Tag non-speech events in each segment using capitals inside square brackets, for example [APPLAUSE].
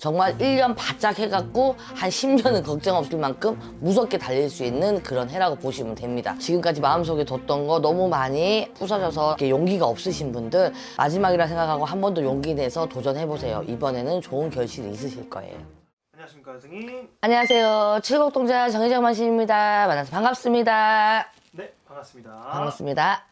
정말 1년 바짝 해갖고 한 10년은 걱정 없을 만큼 무섭게 달릴 수 있는 그런 해라고 보시면 됩니다. 지금까지 마음속에 뒀던 거 너무 많이 부서져서 이렇게 용기가 없으신 분들 마지막이라 생각하고 한 번 더 용기 내서 도전해보세요. 이번에는 좋은 결실이 있으실 거예요. 안녕하십니까 선생님. 안녕하세요. 칠곡동자 정혜정 만신입니다. 만나서 반갑습니다. 네 반갑습니다. 반갑습니다.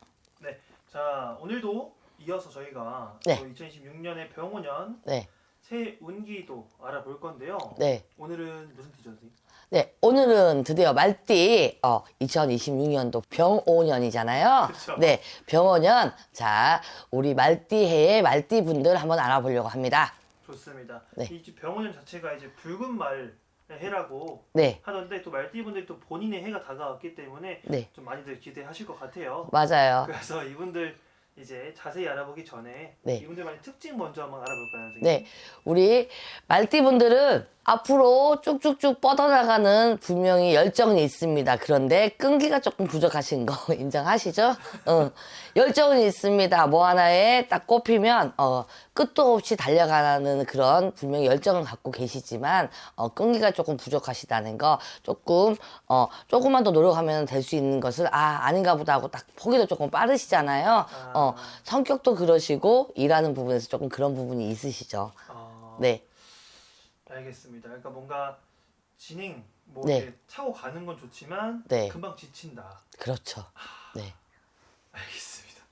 네, 자 오늘도 이어서 저희가 네. 또 2026년의 병호년 네, 새 운기도 알아볼 건데요. 네. 오늘은 무슨 티죠 선생님? 네, 오늘은 드디어 말띠 어, 2026년도 병오년이잖아요. 그쵸. 네, 병오년. 자, 우리 말띠 해의 말띠 분들 한번 알아보려고 합니다. 좋습니다. 네. 이 병호년 자체가 이제 붉은 말의 해라고 네, 하던데 또 말띠분들이 또 본인의 해가 다가왔기 때문에 네, 좀 많이들 기대하실 것 같아요. 맞아요. 그래서 이분들 이제 자세히 알아보기 전에 네. 이분들만의 특징 먼저 한번 알아볼까요, 선생님? 네, 우리 말띠 분들은 앞으로 쭉쭉쭉 뻗어나가는 분명히 열정이 있습니다. 그런데 끈기가 조금 부족하신 거 [LAUGHS] 인정하시죠? 어, 열정은 있습니다. 뭐 하나에 딱 꼽히면 어, 끝도 없이 달려가는 그런 분명히 열정을 갖고 계시지만 어, 끈기가 조금 부족하시다는 거 조금 어, 조금만 더 노력하면 될 수 있는 것을 아 아닌가 보다 하고 딱 포기도 조금 빠르시잖아요. 어, 성격도 그러시고 일하는 부분에서 조금 그런 부분이 있으시죠. 아, 네. 알겠습니다. 그러니까 뭔가 진행 뭐 네. 이렇게 차고 가는 건 좋지만 네. 금방 지친다. 그렇죠. 네. 알겠습니다.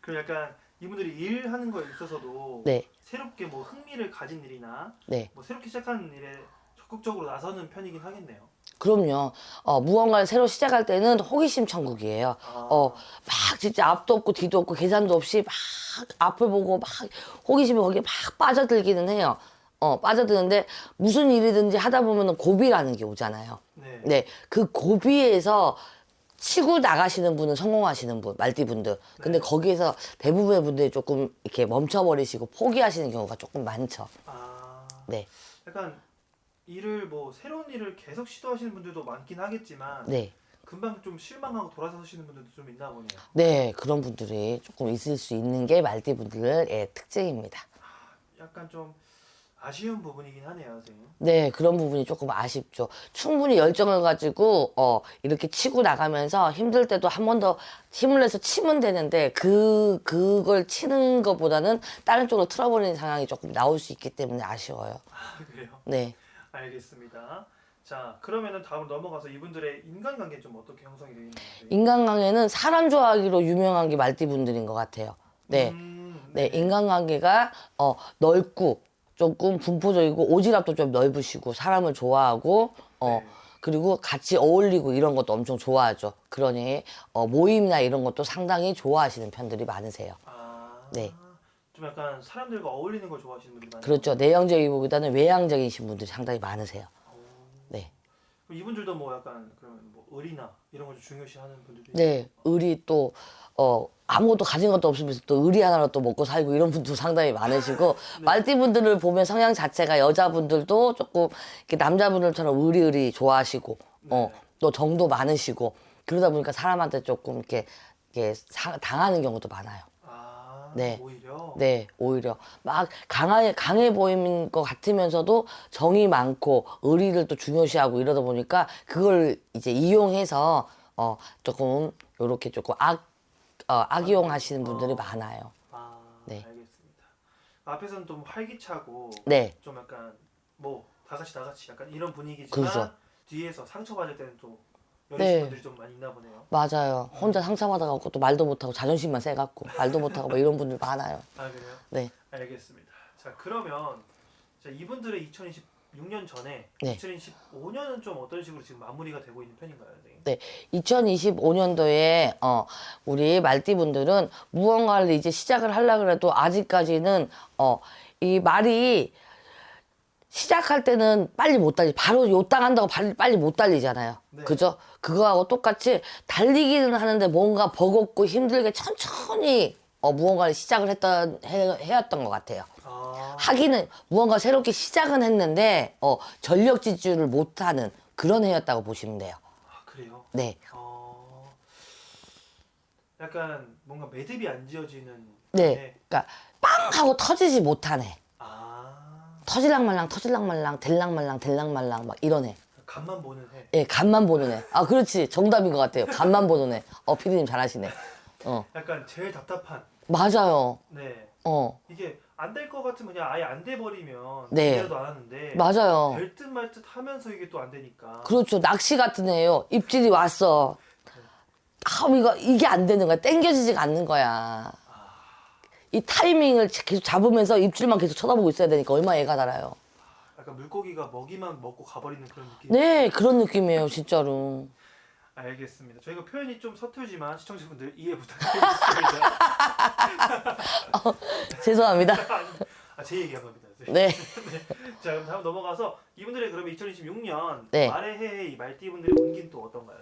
그럼 약간 이분들이 일하는 거에 있어서도 네. 새롭게 뭐 흥미를 가진 일이나 네. 뭐 새롭게 시작하는 일에 적극적으로 나서는 편이긴 하겠네요. 그럼요. 어, 무언가를 새로 시작할 때는 호기심 천국이에요. 아, 어, 막 진짜 앞도 없고 뒤도 없고 계산도 없이 막 앞을 보고 막 호기심이 거기에 막 빠져들기는 해요. 어, 빠져드는데 무슨 일이든지 하다 보면은 고비라는 게 오잖아요. 네. 네. 그 고비에서 치고 나가시는 분은 성공하시는 분, 말띠분들. 근데 네. 거기에서 대부분의 분들이 조금 이렇게 멈춰버리시고 포기하시는 경우가 조금 많죠. 아, 네. 약간 일을 뭐 새로운 일을 계속 시도하시는 분들도 많긴 하겠지만 네. 금방 좀 실망하고 돌아서시는 분들도 좀 있나 보네요. 네, 그런 분들이 조금 있을 수 있는 게 말띠분들의 특징입니다. 약간 좀 아쉬운 부분이긴 하네요, 선생님. 네, 그런 부분이 조금 아쉽죠. 충분히 열정을 가지고, 어, 이렇게 치고 나가면서 힘들 때도 한 번 더 힘을 내서 치면 되는데, 그, 그걸 치는 것보다는 다른 쪽으로 틀어버리는 상황이 조금 나올 수 있기 때문에 아쉬워요. 아, 그래요? 네. 알겠습니다. 자, 그러면은 다음 넘어가서 이분들의 인간관계 좀 어떻게 형성이 되어? 선생님? 인간관계는 사람 좋아하기로 유명한 게 말띠분들인 것 같아요. 네. 음, 네, 인간관계가 어, 넓고 조금 분포적이고 오지랖도 좀 넓으시고 사람을 좋아하고 어 네. 그리고 같이 어울리고 이런 것도 엄청 좋아하죠. 그러니 어, 모임이나 이런 것도 상당히 좋아하시는 편들이 많으세요. 아, 네. 좀 약간 사람들과 어울리는 걸 좋아하시는 분들이 많아요. 그렇죠. 내형적이기보다는 외향적이신 분들이 상당히 많으세요. 오. 네. 이분들도 뭐 약간 그러면 뭐 의리나 이런 걸좀 중요시하는 분들도 네, 의리 또, 어, 아무것도 가진 것도 없으면서 또 의리 하나로 또 먹고 살고 이런 분도 상당히 많으시고, [LAUGHS] 말띠분들을 보면 성향 자체가 여자분들도 조금 이렇게 남자분들처럼 의리의리 좋아하시고, 어, 또 정도 많으시고, 그러다 보니까 사람한테 조금 이렇게, 이렇게 사- 당하는 경우도 많아요. 아, 네. 오히려 네, 오히려 막 강해 강해 보이는 것 같으면서도 정이 많고 의리를 또 중요시하고 이러다 보니까 그걸 이제 이용해서 어 조금 요렇게 조금 악 어, 악이용하시는 분들이 많아요. 아, 네. 알겠습니다. 앞에서는 좀 활기차고 네, 좀 약간 뭐 다 같이 다 같이 약간 이런 분위기지만 그렇죠. 뒤에서 상처받을 때는 또 네. 분들이 좀 많이 있나 보네요. 맞아요. 혼자 상처받아갖고 또 말도 못하고 자존심만 세갖고 말도 못하고 뭐 이런 분들 많아요. 아 그래요? 네, 알겠습니다. 자 그러면 자 이분들의 2026년 전에 네. 2025년은 좀 어떤 식으로 지금 마무리가 되고 있는 편인가요, 선생님? 네, 2025년도에 어 우리 말띠분들은 무언가를 이제 시작을 하려 그래도 아직까지는 어 이 말이 시작할 때는 빨리 못 달리 바로 요땅 한다고 빨리, 빨리 못 달리잖아요. 네. 그죠? 그거하고 똑같이 달리기는 하는데 뭔가 버겁고 힘들게 천천히 어 무언가를 시작을 했던 해, 해왔던 것 같아요. 아, 하기는 무언가 새롭게 시작은 했는데 어 전력 질주를 못하는 그런 해였다고 보시면 돼요. 아 그래요? 네. 어, 약간 뭔가 매듭이 안 지어지는 네. 네. 그러니까 빵 하고 터지지 못하네. 아, 터질랑 말랑 터질랑 말랑 될랑 말랑 될랑 말랑 막 이런 애. 간만 보는 해. 예, 간만 보는 애. 아, 그렇지. 정답인 것 같아요. 간만 보는 애. 어, 피디님 잘하시네. 어, 약간 제일 답답한. 맞아요. 네. 어, 이게 안 될 것 같으면 그냥 아예 안 돼 버리면 네. 기대도 안 하는데 맞아요. 될 듯 말 듯 하면서 이게 또 안 되니까. 그렇죠. 낚시 같은 애예요. 입질이 왔어. 아, 이거 이게 안 되는 거야. 땡겨지지가 않는 거야. 이 타이밍을 계속 잡으면서 입질만 계속 쳐다보고 있어야 되니까 얼마나 애가 달아요. 약간 물고기가 먹이만 먹고 가버리는 그런 느낌. 네, 그런 느낌이에요, 진짜로. 알겠습니다. 저희가 표현이 좀 서툴지만 시청자분들 이해 부탁드리겠습니다. [LAUGHS] 죄송합니다. [LAUGHS] 아, 제 얘기한 겁니다. 네. [LAUGHS] 네. 자, 그럼 다음 넘어가서 이분들의 그러면 2026년 네. 말의 해의 이 말띠분들의 운기는 또 어떤가요?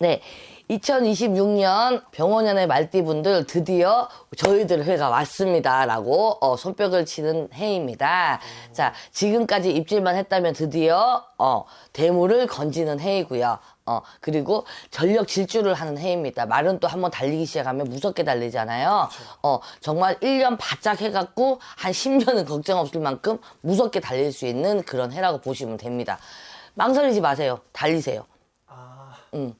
네. 2026년 병원연의 말띠분들 드디어 저희들 회가 왔습니다라고 어, 손뼉을 치는 해입니다. 자, 지금까지 입질만 했다면 드디어 어, 대물을 건지는 해이고요. 어, 그리고 전력 질주를 하는 해입니다. 말은 또 한번 달리기 시작하면 무섭게 달리잖아요. 어, 정말 1년 바짝 해갖고 한 10년은 걱정 없을 만큼 무섭게 달릴 수 있는 그런 해라고 보시면 됩니다. 망설이지 마세요. 달리세요. 아, 음.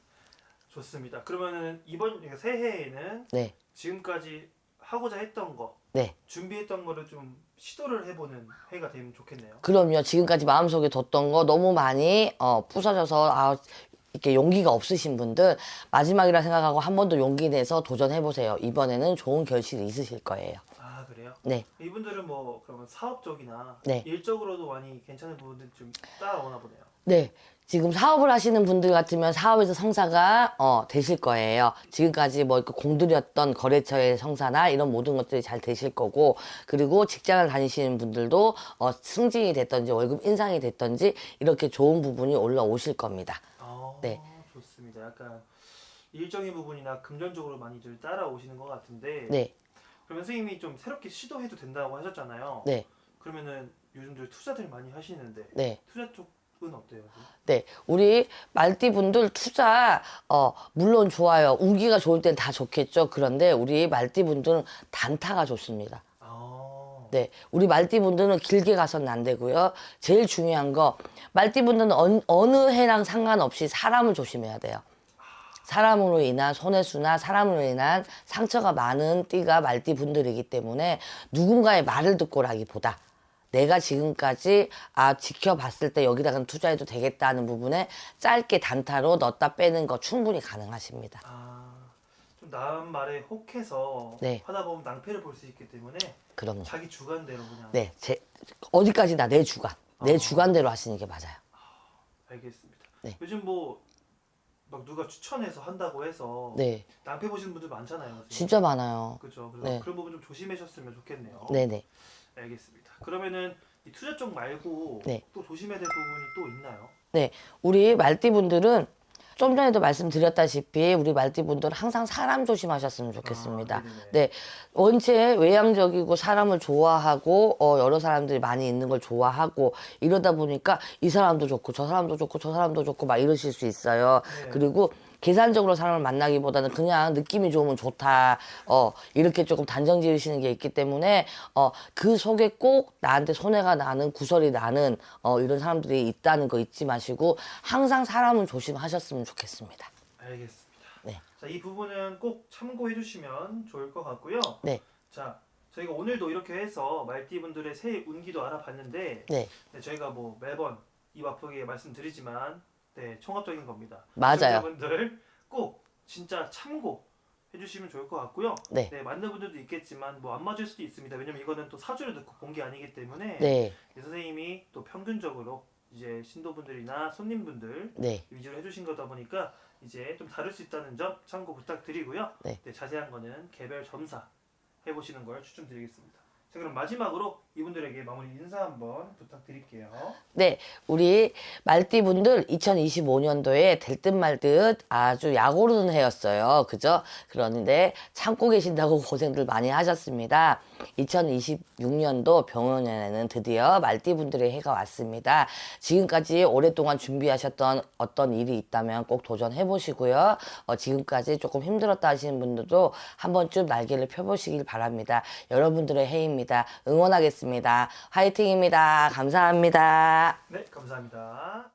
좋습니다. 그러면은 이번 그러니까 새해에는 네. 지금까지 하고자 했던 거, 네. 준비했던 거를 좀 시도를 해보는 해가 되면 좋겠네요. 그럼요. 지금까지 마음속에 뒀던 거 너무 많이 어, 부서져서 아, 이렇게 용기가 없으신 분들 마지막이라 생각하고 한 번 더 용기 내서 도전해 보세요. 이번에는 좋은 결실이 있으실 거예요. 아 그래요? 네. 이분들은 뭐 그러면 사업적이나 네. 일적으로도 많이 괜찮은 부분들 좀 따라오나 보네요. 네. 지금 사업을 하시는 분들 같으면 사업에서 성사가 어, 되실 거예요. 지금까지 뭐 공들였던 거래처의 성사나 이런 모든 것들이 잘 되실 거고, 그리고 직장을 다니시는 분들도 어, 승진이 됐던지 월급 인상이 됐던지 이렇게 좋은 부분이 올라오실 겁니다. 아, 네. 좋습니다. 약간 일적인 부분이나 금전적으로 많이들 따라오시는 것 같은데 네. 그러면 선생님이 좀 새롭게 시도해도 된다고 하셨잖아요. 네. 그러면은 요즘들 투자들 많이 하시는데 네. 투자 쪽 은 어때요? 네, 우리 말띠분들 투자 어 물론 좋아요. 우기가 좋을 땐 다 좋겠죠. 그런데 우리 말띠분들은 단타가 좋습니다. 아, 네, 우리 말띠분들은 길게 가서는 안 되고요. 제일 중요한 거 말띠분들은 어느, 어느 해랑 상관없이 사람을 조심해야 돼요. 사람으로 인한 손해수나 사람으로 인한 상처가 많은 띠가 말띠 분들이기 때문에 누군가의 말을 듣고라기보다 내가 지금까지 아 지켜봤을 때 여기다가 투자해도 되겠다는 부분에 짧게 단타로 넣었다 빼는 거 충분히 가능하십니다. 아, 좀 남은 말에 혹해서 네. 하다 보면 낭패를 볼 수 있기 때문에 그럼요. 자기 주관대로 그냥 네, 제 어디까지나 내 주관, 내 아. 주관대로 하시는 게 맞아요. 알겠습니다. 네. 요즘 뭐 막 누가 추천해서 한다고 해서 네, 낭패 보시는 분들 많잖아요. 선생님. 진짜 많아요. 그렇죠. 그래서 네. 그런 부분 좀 조심하셨으면 좋겠네요. 네, 네. 알겠습니다. 그러면은 이 투자 쪽 말고 네. 또 조심해야 될 부분이 또 있나요? 네, 우리 말띠분들은 좀 전에도 말씀드렸다시피 우리 말띠분들은 항상 사람 조심하셨으면 좋겠습니다. 아, 네네네. 네, 원체 외향적이고 사람을 좋아하고 어, 여러 사람들이 많이 있는 걸 좋아하고 이러다 보니까 이 사람도 좋고 저 사람도 좋고 저 사람도 좋고 막 이러실 수 있어요. 네. 그리고 계산적으로 사람을 만나기보다는 그냥 느낌이 좋으면 좋다. 어, 이렇게 조금 단정 지으시는 게 있기 때문에 어, 그 속에 꼭 나한테 손해가 나는 구설이 나는 어, 이런 사람들이 있다는 거 잊지 마시고 항상 사람은 조심하셨으면 좋겠습니다. 알겠습니다. 네. 자, 이 부분은 꼭 참고해 주시면 좋을 것 같고요. 네. 자, 저희가 오늘도 이렇게 해서 말띠분들의 새해 운기도 알아봤는데 네. 네, 저희가 뭐 매번 입 아프게 말씀드리지만 네, 총합적인 겁니다. 맞아요. 분들 꼭 진짜 참고 해주시면 좋을 것 같고요. 네. 맞는 분들도 있겠지만 뭐 안 맞을 수도 있습니다. 왜냐면 이거는 또 사주를 듣고 본 게 아니기 때문에 네. 이 선생님이 또 평균적으로 이제 신도분들이나 손님분들 네. 위주로 해주신 거다 보니까 이제 좀 다를 수 있다는 점 참고 부탁드리고요. 네. 자세한 거는 개별 점사 해보시는 걸 추천드리겠습니다. 자 그럼 마지막으로 이분들에게 마무리 인사 한번 부탁드릴게요. 네, 우리 말띠분들 2025년도에 될 듯 말 듯 아주 약오르는 해였어요. 그죠? 그런데 참고 계신다고 [LAUGHS] 고생들 많이 하셨습니다. 2026년도 병원에는 드디어 말띠분들의 해가 왔습니다. 지금까지 오랫동안 준비하셨던 어떤 일이 있다면 꼭 도전해 보시고요. 어, 지금까지 조금 힘들었다 하시는 분들도 한 번쯤 날개를 펴보시길 바랍니다. 여러분들의 해입니다. 응원하겠습니다. 하겠습니다. 화이팅입니다. 감사합니다. 네, 감사합니다.